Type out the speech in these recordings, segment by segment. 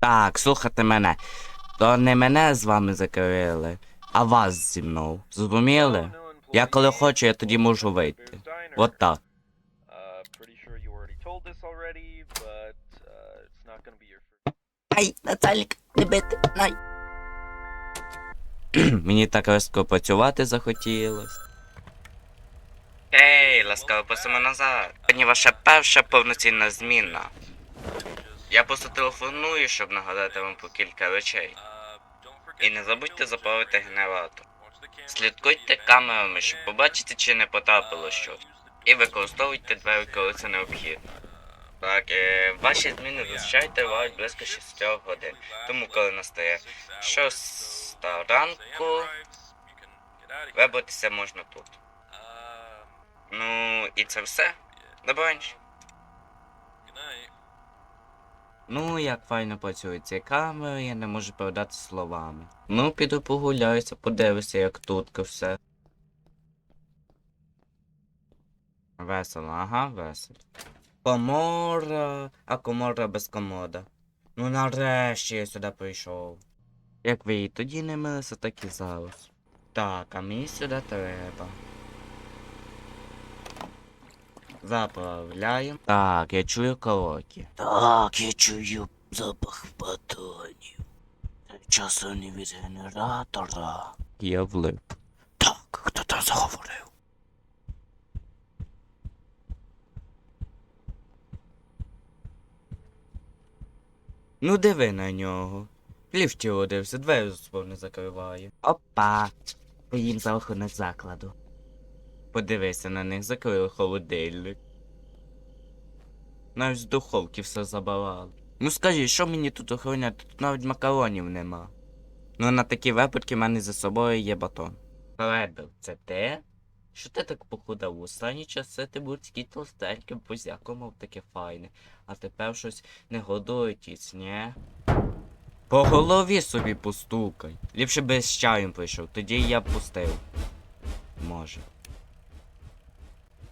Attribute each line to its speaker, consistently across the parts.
Speaker 1: Так, слухайте мене. То не мене з вами закрили, а вас зі мною. Зрозуміли? Я коли хочу, я тоді можу вийти. От так. Ай, Наталік, не бити, най. Мені так різко працювати захотілось. Ей, ласкаво просимо назад. Сьогодні ваша перша повноцінна зміна. Я просто телефоную, щоб нагадати вам про кілька речей. І не забудьте запалити генератор. Слідкуйте камерами, щоб побачити, чи не потрапило щось. І використовуйте двері, коли це необхідно. Так, е, ваші зміни зазвичай тривають близько 6 годин. Тому коли настає 6 ранку, вибратися можна тут. Ну, і це все. Добраніч. Ну, як файно працюють ці камери, я не можу передати словами. Ну, піду погуляюся, подивлюся, як тут все. Весело, ага, весело. Комора, а комора без комода. Ну нарешті я сюди прийшов. Як ви і тоді не милися, так і зараз. Так, а мені сюди треба. Заправляємо. Так, я чую короки.
Speaker 2: Так, я чую запах батонів. Часу не від генератора.
Speaker 1: Я влип.
Speaker 2: Так, хто там заговорив?
Speaker 1: Ну диви на нього. Ліфті родився, двері за не закриває. Опа. Поїм за охорони закладу. Подивися на них, закрили холодильник. Навіть з духовки все забирали. Ну скажи, що мені тут охороняти? Тут навіть макаронів нема. Ну на такі випадки в мене за собою є батон. Фредо, це те? Що ти так похудав? У останні часи ти був такий толстеньким, позяко, мов таке файне. А тепер щось не годуєтесь, ні? По голові собі постукай. Ліпше би з чаєм прийшов, тоді я б пустив. Може.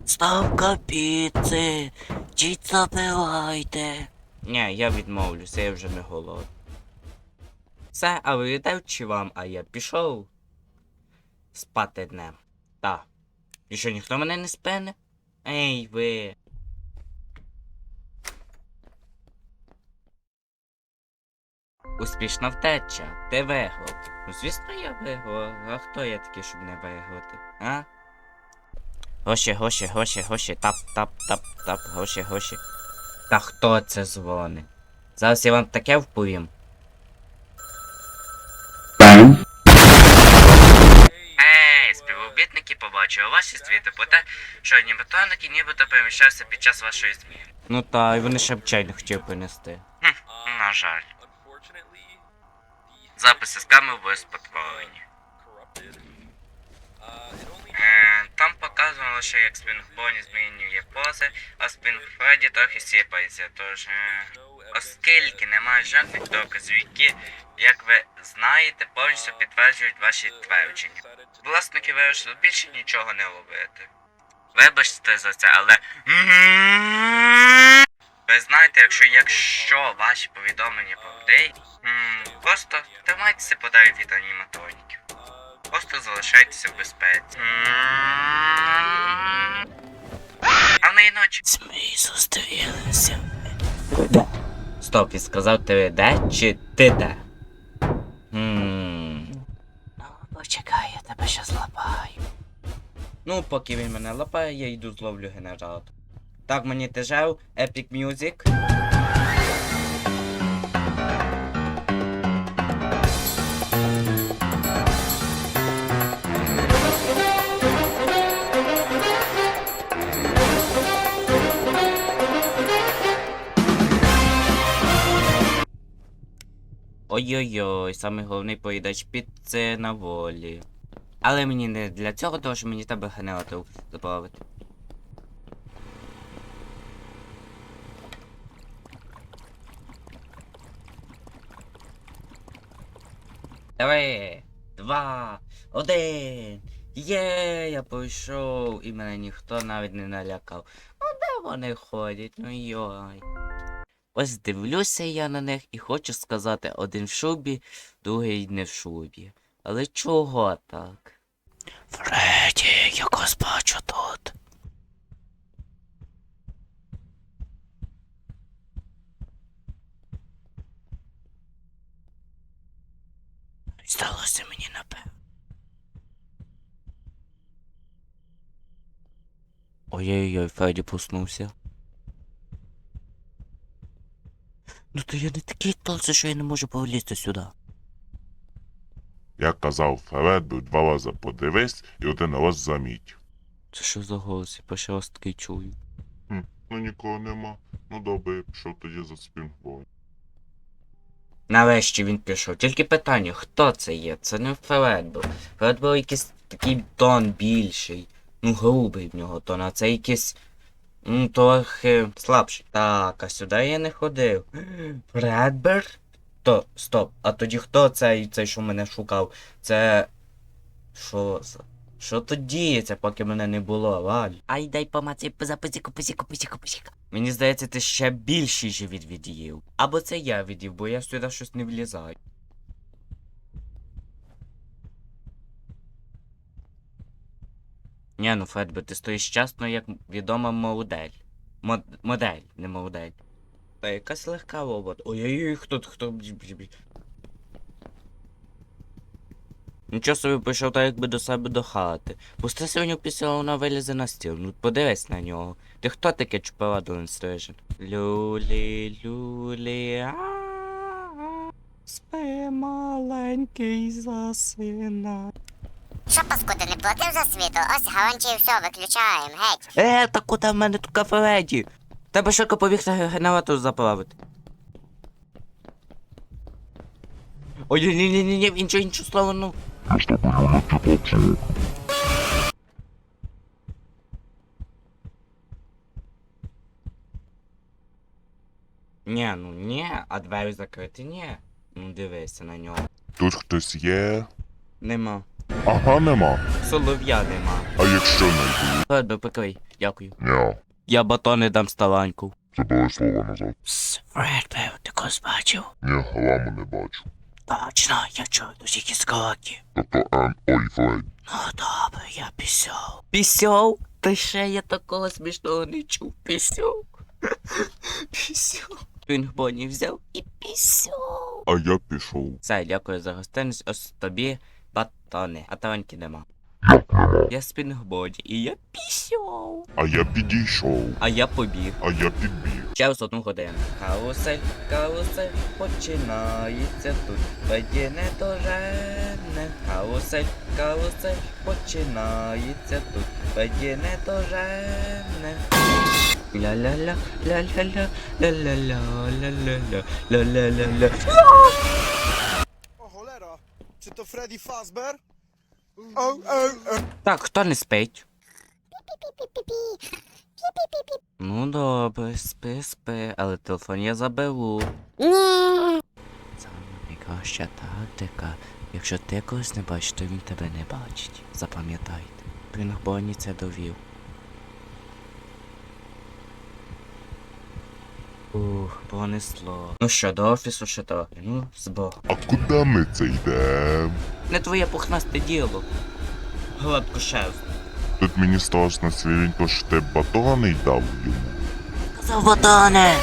Speaker 2: Ставка піци. Діть забивайте.
Speaker 1: Ні, я відмовлюся, я вже не голодний. Все, а вилітаючи вам, а я пішов спати днем. Та. І що ніхто мене не спине? Ей, ви. Успішна втеча. Ти виграв. Ну, звісно, я виграв. А хто я такий, щоб не виграти? А? Гоші, гоші, гоші, гоші, тап, тап, тап, тап, гоші, гоші. Та хто це дзвонить? Зараз я вам таке вповім. Ей, співробітники побачили ваші звіти про те, що аніматроники нібито переміщався під час вашої зміни. Ну та, і вони ще б чай не хотів принести. Хм, на жаль. Записи з камер були спотворені. Е, Там лише, як Спінгбоні змінює пози, а Спінгфреді трохи сіпається, тож. Е, оскільки немає жодних доказів, які, як ви знаєте, повністю підтверджують ваші твердження. Власники вирішили більше нічого не робити. Вибачте за це, але. Ви знаєте, якщо якщо ваші повідомлення правдиві, просто тримайтеся подалі від аніматроніків. Просто залишайтеся в безпеці. Гарної ночі.
Speaker 2: Ми зустрілися.
Speaker 1: Стоп, і сказав ти де чи ти де? Хм.
Speaker 2: Ну, почекай, я тебе ще злапаю.
Speaker 1: Ну, поки він мене лапає, я йду зловлю генератор. Так, мені тежев, Epic Music. Ой-ой-ой, самий головний поїдач піци на волі. Але мені не для цього, тому що мені треба генератор заправити. Три, два, один. Є, я пройшов, і мене ніхто навіть не налякав. Ну де вони ходять? Ну йой. Ось дивлюся я на них і хочу сказати один в шубі, другий не в шубі. Але чого так?
Speaker 2: Фредді, я вас бачу тут. Здалося мені напевно.
Speaker 1: Ой-ой-ой, Фредді проснувся.
Speaker 2: Ну то я не такий толстий, що я не можу повлізти сюди.
Speaker 3: Як казав Фредбю, два рази подивись і один раз заміть.
Speaker 1: Це що за голос? Я перший раз такий чую.
Speaker 3: Ну нікого нема. Ну добре, я пішов тоді за спінбой.
Speaker 1: Нарешті він пішов. Тільки питання, хто це є? Це не Фред був. Якийсь такий тон більший. Ну, грубий в нього тон, а це якийсь. Ну, трохи слабший. Так, а сюди я не ходив. Фредбер? То, стоп, а тоді хто цей, цей, що мене шукав? Це. Що за? Що тут діється, поки мене не було, Валь?
Speaker 2: Ай, дай помацай за пизику, пизику, пизику, пизику.
Speaker 1: Мені здається, ти ще більший живіт від'їв. Або це я від'їв, бо я сюди щось не влізаю. Ні, ну Федбе, ти стоїш чесно, як відома модель. Мод... Модель, не модель. Та якась легка робота. Ой-ой-ой, хто хто. Нічого собі пішов так якби до себе до хати. Пусти сьогодні після вона вилізе на стіл. Ну подивись на нього. Ти хто таке чупаладо не стрижен? Люлі, люлі, а спи маленький засина.
Speaker 4: Що паскуда не платив за світло? Ось гарантії все, виключаємо, геть.
Speaker 1: Е, та куди в мене тут кафе Тебе швидко побігти генератор заправити. Ой, ні, ні, ні, ні, в іншу іншу сторону. Ні, ну ні, а двері закриті, ні. Ну дивися на нього.
Speaker 3: Тут хтось є.
Speaker 1: Нема.
Speaker 3: Ага, нема.
Speaker 1: Солов'я нема.
Speaker 3: А якщо не
Speaker 1: Ладно, покрий, дякую.
Speaker 3: Ні.
Speaker 1: Я батони дам стараньку.
Speaker 3: Забери слово назад.
Speaker 2: Фредбе, ти когось бачив?
Speaker 3: Ні, ламу не бачу.
Speaker 2: Точно, я чую тут якісь кроки.
Speaker 3: Тобто Ен, ой, Фред.
Speaker 2: Ну добре, я пішов.
Speaker 1: Пісьов? Та ще я такого смішного не чув. Пісьов. Пісьов. Він Бонні взяв і пісьов.
Speaker 3: А я пішов.
Speaker 1: Все, дякую за гостинність. Ось тобі батони. А тараньки нема. Я спінгбоді і я пісьов.
Speaker 3: А я підійшов.
Speaker 1: А я побіг.
Speaker 3: А я підбіг.
Speaker 1: Через одну годину. Карусель, карусель, починається тут. Тоді не дожене. Карусель, карусель, починається тут. Тоді не дожене. Ля-ля-ля, ля-ля-ля, ля-ля-ля, ля-ля-ля, ля-ля-ля-ля.
Speaker 5: Fazbear? O, o, o.
Speaker 1: Так, хто не спить? Ну добре, спи, спи, але телефон я заберу. Це найкраща тактика. Якщо ти когось не бачиш, то він тебе не бачить. Запам'ятайте. Прингбоні це довів. Понесло. Ну що, до офісу ще то? Ну, због.
Speaker 3: А куди ми це йдемо?
Speaker 1: Не твоє пухнасте діло. Гладко шеф.
Speaker 3: Тут мені страшно свій що ти батони дав йому.
Speaker 2: Казав батоне!